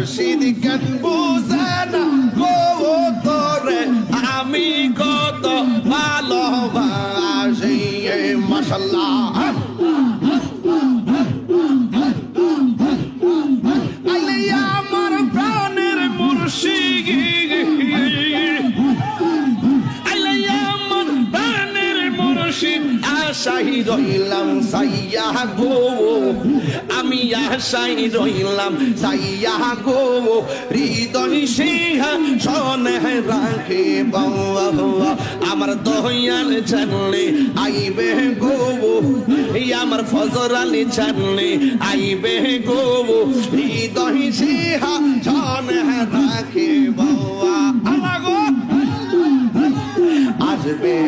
আমার মুর্শিদ কেন বুঝে না গো তোরে আমি কত ভালোবাসি মাশাল্লাহ আমার প্রাণের মুর্শিদ আশাই রইলাম সাইয়া গো আমি আশাই রইলাম সাইয়া গো, হৃদয় সিংহা, সনে রাখে আমার দহিয়াল ছাড়লে আইবে গো আমার ফজর আলী ছাড়লে আইবে গো। হৃদয় সিংহা, সনে রাখে বাবা আসবে